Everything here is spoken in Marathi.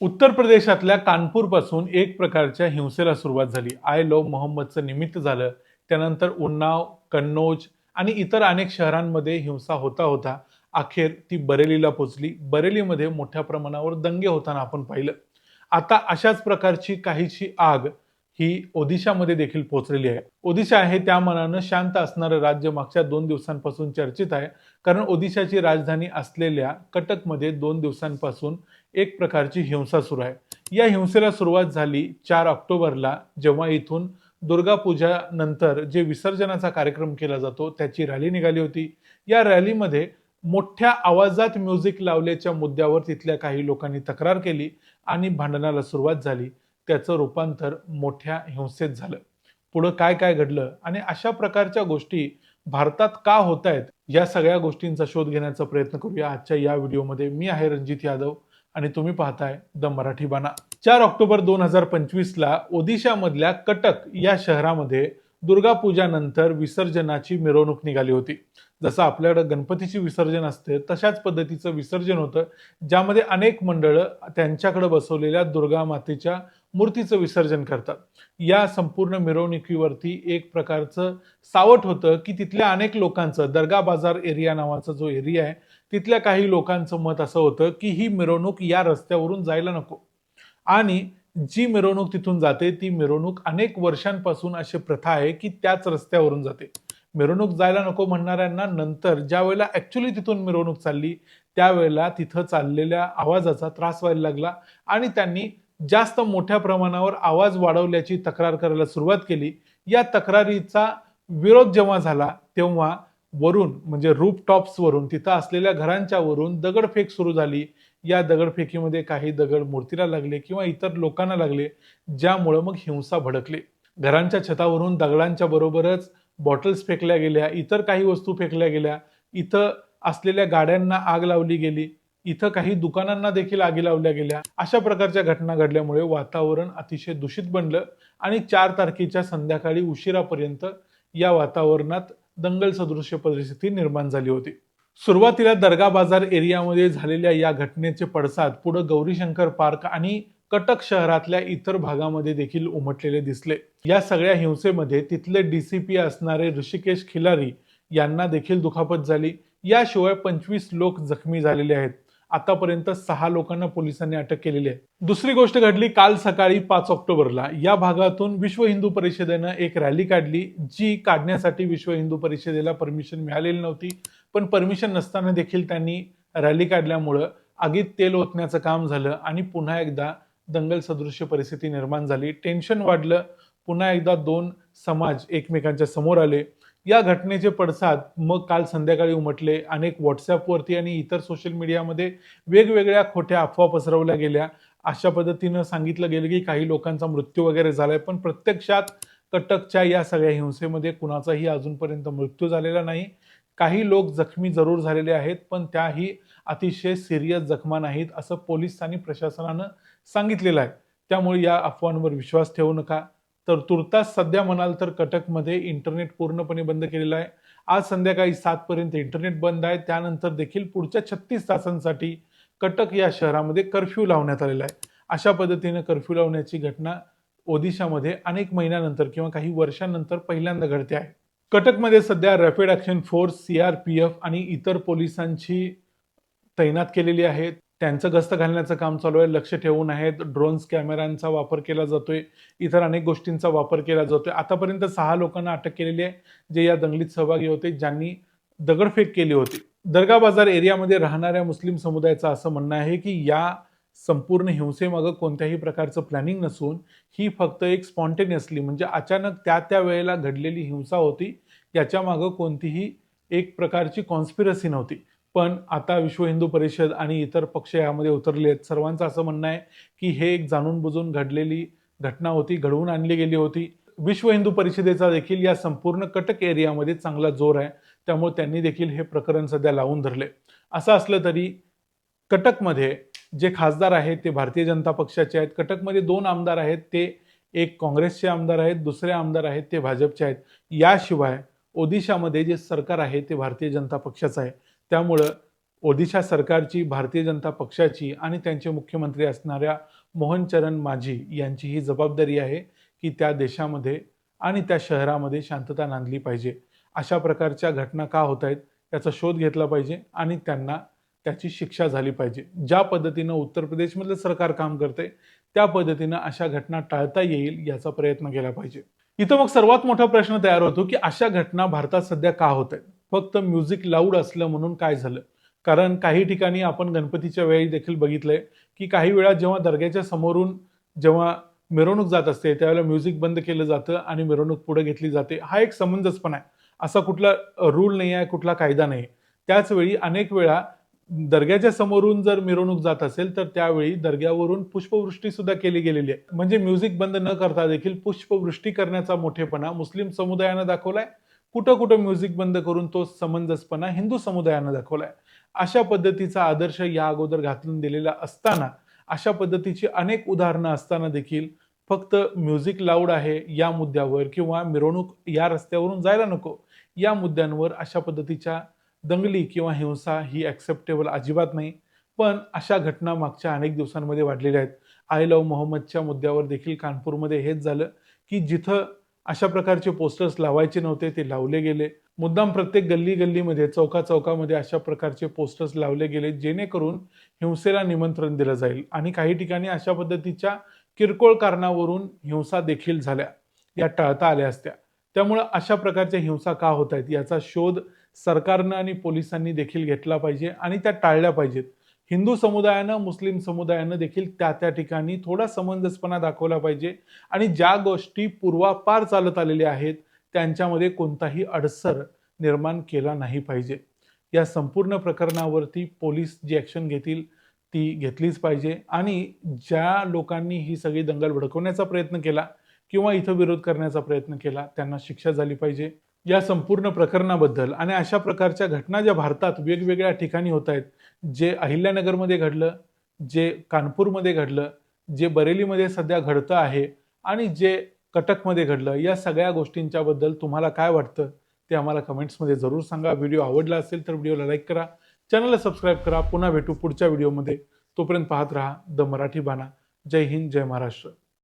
उत्तर प्रदेशातल्या कानपूरपासून एक प्रकारच्या हिंसेला सुरुवात झाली. आय लो मोहम्मदचं निमित्त झालं. त्यानंतर उन्नाव कन्नौज आणि इतर अनेक शहरांमध्ये हिंसा होता होता. अखेर ती बरेलीला पोचली. बरेलीमध्ये मोठ्या प्रमाणावर दंगे होताना आपण पाहिलं. आता अशाच प्रकारची काहीशी आग ही ओदिशामध्ये देखील पोहोचलेली आहे. ओदिशा हे त्या मनानं शांत असणारं राज्य मागच्या दोन दिवसांपासून चर्चित आहे. कारण ओदिशाची राजधानी असलेल्या कटकमध्ये दोन दिवसांपासून एक प्रकारची हिंसा सुरू आहे. या हिंसेला सुरुवात झाली चार ऑक्टोबरला जेव्हा इथून दुर्गा पूजा नंतर जे विसर्जनाचा कार्यक्रम केला जातो त्याची रॅली निघाली होती. या रॅलीमध्ये मोठ्या आवाजात म्युझिक लावल्याच्या मुद्द्यावर तिथल्या काही लोकांनी तक्रार केली आणि भांडणाला सुरुवात झाली. त्याचं रूपांतर मोठ्या हिंसेत झालं. पुढं काय काय घडलं आणि अशा प्रकारच्या गोष्टी भारतात का होत आहेत या सगळ्या गोष्टींचा शोध घेण्याचा प्रयत्न करूया आजच्या या व्हिडिओमध्ये. मी आहे रणजित यादव आणि तुम्ही पाहताय द मराठी बाणा. चार ऑक्टोबर दोन हजार पंचवीसला ओदिशामधल्या कटक या शहरामध्ये दुर्गा पूजानंतर विसर्जनाची मिरवणूक निघाली होती. जसं आपल्याकडे गणपतीची विसर्जन असते तशाच पद्धतीचं विसर्जन होतं ज्यामध्ये अनेक मंडळं त्यांच्याकडे बसवलेल्या दुर्गा मातेच्या मूर्तीचं विसर्जन करतात. या संपूर्ण मिरवणुकीवरती एक प्रकारचं सावट होतं की तिथल्या अनेक लोकांचं दर्गा बाजार एरिया नावाचा जो एरिया आहे तिथल्या काही लोकांचं मत असं होतं की ही मिरवणूक या रस्त्यावरून जायला नको. आणि जी मिरवणूक तिथून जाते ती मिरवणूक अनेक वर्षांपासून अशी प्रथा आहे की त्याच रस्त्यावरून जाते. मिरवणूक जायला नको म्हणणाऱ्यांना नंतर ज्या वेळेला ऍक्च्युली तिथून मिरवणूक चालली त्यावेळेला तिथं चाललेल्या आवाजाचा त्रास व्हायला लागला आणि त्यांनी जास्त मोठ्या प्रमाणावर आवाज वाढवल्याची तक्रार करायला सुरुवात केली. या तक्रारीचा विरोध जेव्हा झाला तेव्हा वरून म्हणजे रूप तिथं असलेल्या घरांच्या वरून दगडफेक सुरू झाली. या दगडफेकीमध्ये काही दगड मूर्तीला लागले किंवा इतर लोकांना लागले ज्यामुळं मग हिंसा भडकली. घरांच्या छतावरून दगडांच्या बरोबरच बॉटल्स फेकल्या गेल्या इतर काही वस्तू फेकल्या गेल्या. इथं असलेल्या गाड्यांना आग लावली गेली. इथं काही दुकानांना देखील आगी लावल्या गेल्या. अशा प्रकारच्या घटना घडल्यामुळे वातावरण अतिशय दूषित बनलं आणि चार तारखेच्या संध्याकाळी उशिरापर्यंत या वातावरणात दंगल सदृश्य परिस्थिती निर्माण झाली होती. सुरुवातीला दर्गा बाजार एरियामध्ये झालेल्या या घटनेचे पडसाद पुढे गौरीशंकर पार्क आणि कटक शहरातल्या इतर भागामध्ये देखील उमटलेले दिसले. या सगळ्या हिंसेमध्ये तिथले डीसीपी असणारे ऋषिकेश खिलारी यांना देखील दुखापत झाली. याशिवाय पंचवीस लोक जखमी झालेले आहेत. आतापर्यंत सहा लोकांना पोलिसांनी अटक केलेली आहे. दुसरी गोष्ट घडली काल सकाळी पाच ऑक्टोबरला. या भागातून विश्व हिंदू परिषदेनं एक रॅली काढली जी काढण्यासाठी विश्व हिंदू परिषदेला परमिशन मिळालेली नव्हती. पण परमिशन नसताना देखील त्यांनी रॅली काढल्यामुळं आगीत तेल ओतण्याचं काम झालं आणि पुन्हा एकदा दंगल सदृश्य परिस्थिती निर्माण झाली. टेन्शन वाढलं. पुन्हा एकदा दोन समाज एकमेकांच्या समोर आले. या घटनेचे पडसाद मग काल संध्याकाळी उमटले. अनेक व्हॉट्सॲपवरती आणि इतर सोशल मीडियामध्ये वेगवेगळ्या खोट्या अफवा पसरवल्या गेल्या. अशा पद्धतीनं सांगितलं गेलं की काही लोकांचा मृत्यू वगैरे झालाय पण प्रत्यक्षात कटकच्या या सगळ्या हिंसेमध्ये कुणाचाही अजूनपर्यंत मृत्यू झालेला नाही. काही लोक जखमी जरूर झालेले आहेत पण त्याही अतिशय सिरियस जखमा नाहीत असं पोलीस आणि प्रशासनानं सांगितलेलं आहे. त्यामुळे या अफवांवर विश्वास ठेवू नका. तर तुर्तास सध्या म्हणाल तर कटकमध्ये इंटरनेट पूर्णपणे बंद केलेलं आहे. आज संध्याकाळी सातपर्यंत इंटरनेट बंद आहे. त्यानंतर देखील पुढच्या छत्तीस तासांसाठी कटक या शहरामध्ये कर्फ्यू लावण्यात आलेला आहे. अशा पद्धतीनं कर्फ्यू लावण्याची घटना ओदिशामध्ये अनेक महिन्यानंतर किंवा काही वर्षांनंतर पहिल्यांदा घडते आहे. कटकमध्ये सध्या rapid action force C R P F आणि इतर पोलिसांची तैनात केलेली आहे. त्यांचं गस्त घालण्याचं काम चालू आहे. लक्ष ठेवून आहेत. ड्रोन्स कॅमेऱ्यांचा वापर केला जातोय. इतर अनेक गोष्टींचा वापर केला जातोय. आतापर्यंत सहा लोकांना अटक केलेली आहे जे या दंगलीत सहभागी होते ज्यांनी दगडफेक केली होती. दर्गा बाजार एरियामध्ये राहणाऱ्या मुस्लिम समुदायाचं असं म्हणणं आहे की या संपूर्ण हिंसेमागं कोणत्याही प्रकारचं प्लॅनिंग नसून ही फक्त एक स्पॉन्टेनियसली म्हणजे अचानक त्या त्या वेळेला घडलेली हिंसा होती याच्यामागं कोणतीही एक प्रकारची कॉन्स्पिरसी नव्हती. पण आता विश्व हिंदू परिषद आणि इतर पक्ष यामध्ये उतरले आहेत. सर्वांचं असं म्हणणं आहे की हे एक जाणून बुजून घडलेली घटना होती घडवून आणली गेली होती. विश्व हिंदू परिषदेचा देखील या संपूर्ण कटक एरियामध्ये चांगला जोर आहे. त्यामुळे त्यांनी देखील हे प्रकरण सध्या लावून धरले. असं असलं तरी कटकमध्ये जे खासदार आहेत ते भारतीय जनता पक्षाचे आहेत. कटकमध्ये दोन आमदार आहेत ते एक काँग्रेसचे आमदार आहेत दुसरे आमदार आहेत ते भाजपचे आहेत. याशिवाय ओदिशामध्ये जे सरकार आहे ते भारतीय जनता पक्षाचं आहे. त्यामुळं ओदिशा सरकारची भारतीय जनता पक्षाची आणि त्यांचे मुख्यमंत्री असणाऱ्या मोहन चरण माझी यांची ही जबाबदारी आहे की त्या देशामध्ये आणि त्या शहरामध्ये शांतता नांदली पाहिजे. अशा प्रकारच्या घटना का होत आहेत याचा शोध घेतला पाहिजे आणि त्यांना त्याची शिक्षा झाली पाहिजे. ज्या पद्धतीनं उत्तर प्रदेशमधलं सरकार काम करते त्या पद्धतीनं अशा घटना टाळता येईल याचा प्रयत्न केला पाहिजे. इथं मग सर्वात मोठा प्रश्न तयार होतो की अशा घटना भारतात सध्या का होत आहेत? फक्त म्युझिक लाऊड असलं म्हणून काय झालं? कारण काही ठिकाणी आपण गणपतीच्या वेळी देखील बघितलंय की काही वेळा जेव्हा दर्ग्याच्या समोरून जेव्हा मिरवणूक जात असते त्यावेळेला म्युझिक बंद केलं जातं आणि मिरवणूक पुढे घेतली जाते. हा एक समंजसपणा आहे. असा कुठला रूल नाही आहे कुठला कायदा नाही त्याचवेळी अनेक वेळा दर्ग्याच्या समोरून जर मिरवणूक जात असेल तर त्यावेळी दर्ग्यावरून पुष्पवृष्टी सुद्धा केली गेलेली आहे. म्हणजे म्युझिक बंद न करता देखील पुष्पवृष्टी करण्याचा मोठेपणा मुस्लिम समुदायानं दाखवलाय. कुठं कुठं म्युझिक बंद करून तो समंजसपणा हिंदू समुदायानं दाखवलाय. अशा पद्धतीचा आदर्श या अगोदर घातून दिलेला असताना अशा पद्धतीची अनेक उदाहरणं असताना देखील फक्त म्युझिक लाऊड आहे या मुद्द्यावर किंवा मिरवणूक या रस्त्यावरून जायला नको. या मुद्द्यांवर अशा पद्धतीच्या दंगली किंवा हिंसा ही ॲक्सेप्टेबल अजिबात नाही. पण अशा घटना मागच्या अनेक दिवसांमध्ये वाढलेल्या आहेत. आय लव्ह मोहम्मदच्या मुद्द्यावर देखील कानपूरमध्ये हेच झालं की जिथं अशा प्रकारचे पोस्टर्स लावायचे नव्हते ते लावले गेले. मुद्दाम प्रत्येक गल्ली गल्लीमध्ये चौका चौकामध्ये अशा प्रकारचे पोस्टर्स लावले गेले जेणेकरून हिंसेला निमंत्रण दिलं जाईल. आणि काही ठिकाणी अशा पद्धतीच्या किरकोळ कारणावरून हिंसा देखील झाल्या. या टाळता आल्या असत्या. त्यामुळं अशा प्रकारच्या हिंसा का होत आहेत याचा शोध सरकारनं आणि पोलिसांनी देखील घेतला पाहिजे आणि त्या टाळल्या पाहिजेत. हिंदू समुदायानं मुस्लिम समुदायानं देखील त्या त्या ठिकाणी थोडा समंजसपणा दाखवला पाहिजे. आणि ज्या गोष्टी पूर्वापार चालत आलेल्या आहेत त्यांच्यामध्ये कोणताही अडसर निर्माण केला नाही पाहिजे. या संपूर्ण प्रकरणावरती पोलीस जी ॲक्शन घेतील ती घेतलीच पाहिजे. आणि ज्या लोकांनी ही सगळी दंगल भडकवण्याचा प्रयत्न केला किंवा इथं विरोध करण्याचा प्रयत्न केला त्यांना शिक्षा झाली पाहिजे. या संपूर्ण प्रकरणाबद्दल आणि अशा प्रकारच्या घटना ज्या भारतात वेगवेगळ्या ठिकाणी होत आहेत जे अहिल्यानगरमध्ये घडलं जे कानपूरमध्ये घडलं जे बरेलीमध्ये सध्या घडतं आहे आणि जे कटकमध्ये घडलं या सगळ्या गोष्टींच्याबद्दल तुम्हाला काय वाटतं ते आम्हाला कमेंट्समध्ये जरूर सांगा. व्हिडिओ आवडला असेल तर व्हिडिओला लाईक करा. चॅनलला सबस्क्राईब करा. पुन्हा भेटू पुढच्या व्हिडिओमध्ये. तोपर्यंत पाहत राहा द मराठी बाणा. जय हिंद जय महाराष्ट्र.